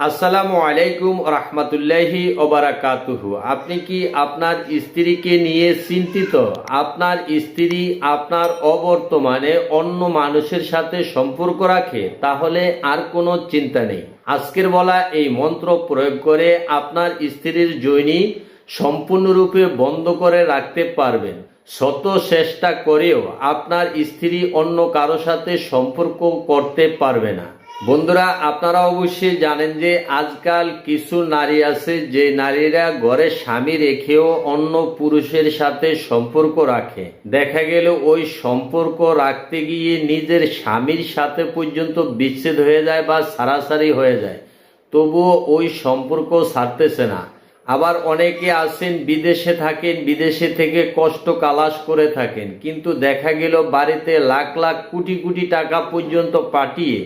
আসসালামু আলাইকুম রহমতুল্লাহি ওবারাকাতুহু আপনি কি আপনার স্ত্রীকে নিয়ে চিন্তিত? আপনার স্ত্রী আপনার অবর্তমানে অন্য মানুষের সাথে সম্পর্ক রাখে, তাহলে আর কোনো চিন্তা নেই। আজকের বলা এই মন্ত্র প্রয়োগ করে আপনার স্ত্রীর জৈনী সম্পূর্ণরূপে বন্ধ করে রাখতে পারবেন। শত চেষ্টা করেও আপনার স্ত্রী অন্য কারও সাথে সম্পর্ক করতে পারবে না। বন্ধুরা, আপনারা অবশ্যই জানেন যে আজকাল কিছু নারী আছে, যে নারীরা ঘরে স্বামী রেখেও অন্য পুরুষের সাথে সম্পর্ক রাখে। দেখা গেল ওই সম্পর্ক রাখতে গিয়ে নিজের স্বামীর সাথে পর্যন্ত বিচ্ছেদ হয়ে যায় বা সারাসারি হয়ে যায়। তবুও ওই সম্পর্ক ছাড়তেছে না। আবার অনেকে আসেন বিদেশে থাকেন, বিদেশে থেকে কষ্ট কালাস করে থাকেন। কিন্তু দেখা গেল বাড়িতে লাখ লাখ কোটি কোটি টাকা পর্যন্ত পাঠিয়ে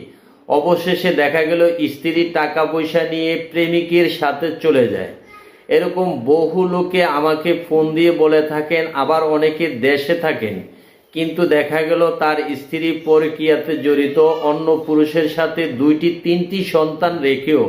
অবশেষে দেখা গেল স্ত্রীর টাকা পয়সা নিয়ে প্রেমিকের সাথে চলে যায়। এরকম বহু লোকে আমাকে ফোন দিয়ে বলে থাকেন, আবার অনেকে দেশে থাকেন। কিন্তু দেখা গেল তার স্ত্রী পরকিয়াতে জড়িত, অন্য পুরুষের সাথে দুইটি, তিনটি সন্তান রেখেও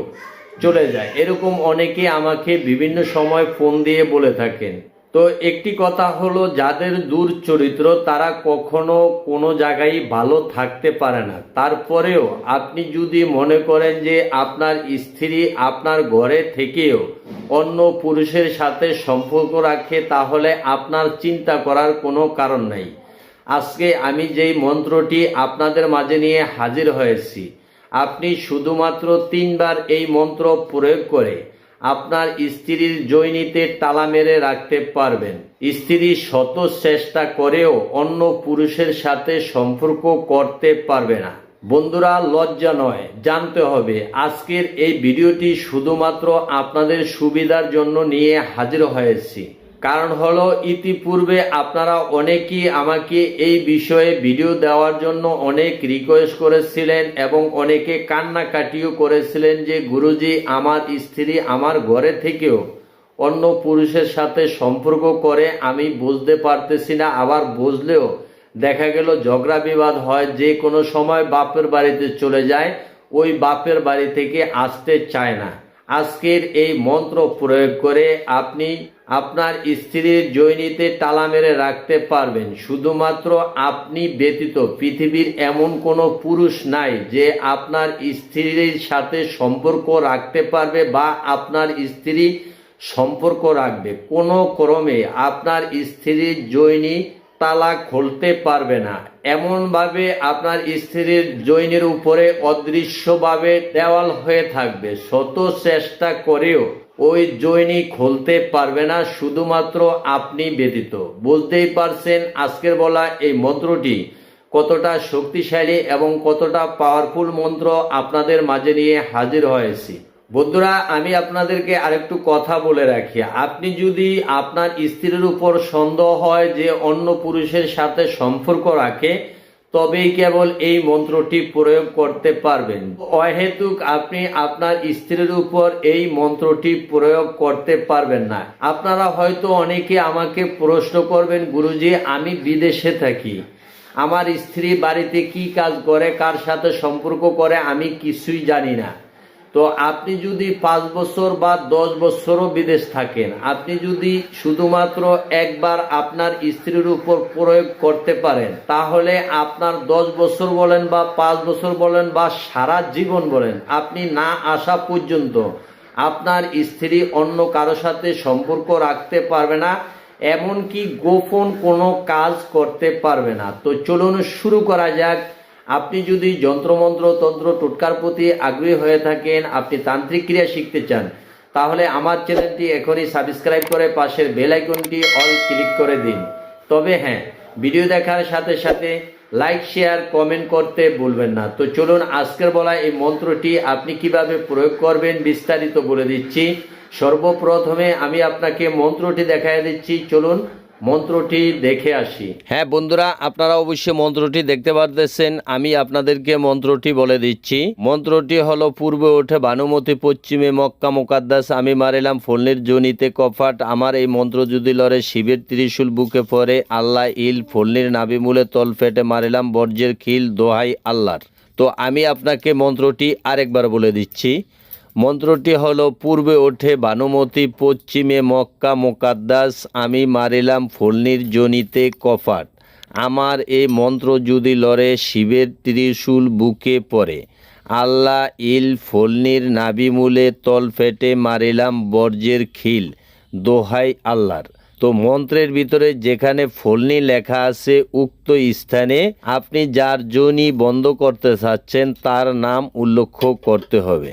চলে যায়। এরকম অনেকে আমাকে বিভিন্ন সময় ফোন দিয়ে বলে থাকেন। তো একটি কথা হলো, যাদের দূর চরিত্র তারা কখনো কোনো জায়গায় ভালো থাকতে পারে না। তারপরেও আপনি যদি মনে করেন যে আপনার স্ত্রী আপনার ঘরে থেকেও অন্য পুরুষের সাথে সম্পর্ক রাখে, তাহলে আপনার চিন্তা করার কোনো কারণ নাই। আজকে আমি যেই মন্ত্রটি আপনাদের মাঝে নিয়ে হাজির হয়েছি, আপনি শুধুমাত্র তিনবার এই মন্ত্র প্রয়োগ করে আপনার স্ত্রীর জৈনীতে তালা মেরে রাখতে পারবেন। স্ত্রী শত চেষ্টা করেও অন্য পুরুষের সাথে সম্পর্ক করতে পারবে না। বন্ধুরা, লজ্জা নয়। জানতে হবে, আজকের এই ভিডিওটি শুধুমাত্র আপনাদের সুবিধার জন্য নিয়ে হাজির হয়েছি। কারণ হলো ইতিপূর্বে আপনারা অনেকেই আমাকে এই বিষয়ে ভিডিও দেওয়ার জন্য অনেক রিকোয়েস্ট করেছিলেন এবং অনেকে কান্নাকাটিও করেছিলেন যে, গুরুজি, আমার স্ত্রী আমার ঘরে থেকেও অন্য পুরুষের সাথে সম্পর্ক করে, আমি বুঝতে পারতেছি না। আবার বুঝলেও দেখা গেল ঝগড়া বিবাদ হয়, যে কোনো সময় বাপের বাড়িতে চলে যায়, ওই বাপের বাড়ি থেকে আসতে চায় না। আজকের এই মন্ত্র প্রয়োগ করে আপনি আপনার স্ত্রীর জৈনীতে টালা মেরে রাখতে পারবেন। শুধুমাত্র আপনি ব্যতীত পৃথিবীর এমন কোনো পুরুষ নাই যে আপনার স্ত্রীর সাথে সম্পর্ক রাখতে পারবে বা আপনার স্ত্রী সম্পর্ক রাখবে। কোনো ক্রমে আপনার স্ত্রীর জৈনী তালা খুলতে পারবে না। এমনভাবে আপনার স্ত্রীর জৈনের উপরে অদৃশ্যভাবে দেওয়াল হয়ে থাকবে। শত চেষ্টা করেও ওই জৈনী খুলতে পারবে না, শুধুমাত্র আপনি ব্যতীত। বলতেই পারছেন আজকের বলা এই মন্ত্রটি কতটা শক্তিশালী এবং কতটা পাওয়ারফুল মন্ত্র আপনাদের মাঝে নিয়ে হাজির হয়েছি। বন্ধুরা, আমি আপনাদেরকে আরেকটু কথা বলে রাখি। আপনি যদি আপনার স্ত্রীর উপর সন্দেহ হয় যে অন্য পুরুষের সাথে সম্পর্ক রাখে, তবেই কেবল এই মন্ত্রটি প্রয়োগ করতে পারবেন। অহেতুক আপনি আপনার স্ত্রীর উপর এই মন্ত্রটি প্রয়োগ করতে পারবেন না। আপনারা হয়তো অনেকে আমাকে প্রশ্ন করবেন, গুরুজি, আমি বিদেশে থাকি। আমার স্ত্রী বাড়িতে কি কাজ করে? কার সাথে সম্পর্ক করে? আমি কিছুই জানি না। তো আপনি যদি পাঁচ বছর বা দশ বছরও বিদেশ থাকেন, আপনি যদি শুধুমাত্র একবার আপনার স্ত্রীর উপর প্রয়োগ করতে পারেন, তাহলে আপনার দশ বছর বলেন বা পাঁচ বছর বলেন বা সারা জীবন বলেন, আপনি না আসা পর্যন্ত আপনার স্ত্রী অন্য কারও সাথে সম্পর্ক রাখতে পারবে না, এমনকি গোপন কোনো কাজ করতে পারবে না। তো চলুন শুরু করা যাক আপনি যদি যন্ত্রমন্ত্র, তন্ত্র, টোটকার প্রতি আগ্রহী হয়ে থাকেন, আপনি তান্ত্রিক ক্রিয়া শিখতে চান, তাহলে আমার চ্যানেলটি এখনই সাবস্ক্রাইব করে পাশের বেল আইকনটি অল ক্লিক করে দিন। তবে হ্যাঁ ভিডিও দেখার সাথে সাথে লাইক শেয়ার কমেন্ট করতে বলবেন না। তো চলুন আজকের বলা এই মন্ত্রটি আপনি কীভাবে প্রয়োগ করবেন বিস্তারিত বলে দিচ্ছি। সর্বপ্রথমে আমি আপনাকে মন্ত্রটি দেখাই দিচ্ছি। চলুন মন্ত্রটি দেখে আসি। হ্যাঁ বন্ধুরা, আপনারা অবশ্যই মন্ত্রটি দেখতে পারতেছেন। আমি আপনাদেরকে মন্ত্রটি বলে দিচ্ছি। মন্ত্রটি হলো, পূর্বে ওঠে ভানুমতি, পশ্চিমে মক্কা মোকাদ্দাস, আমি মারিলাম ফলনির জনিতে কফাট। আমার এই মন্ত্র যদি লড়ে, শিবের ত্রিশূল বুকে পরে আল্লাহ ইল ফলনির নাবিমূলে তল ফেটে মারিলাম বর্জ্যের খিল দোহাই আল্লাহর। তো আমি আপনাকে মন্ত্রটি আরেকবার বলে দিচ্ছি। মন্ত্রটি হলো, পূর্বে ওঠে ভানুমতি, পশ্চিমে মক্কা মোকাদ্দাস, আমি মারিলাম ফলনির জনিতে কফাট আমার এই মন্ত্র যদি লড়ে, শিবের ত্রিশূল বুকে পড়ে। আল্লাহ ইল ফলনির নাবিমূলে তল ফেটে মারিলাম বর্জ্যের খিল, দোহাই আল্লাহর। তো মন্ত্রের ভিতরে যেখানে ফলনি লেখা আছে, উক্ত স্থানে আপনি যার জনি বন্ধ করতে চাচ্ছেন, তার নাম উল্লেখ করতে হবে।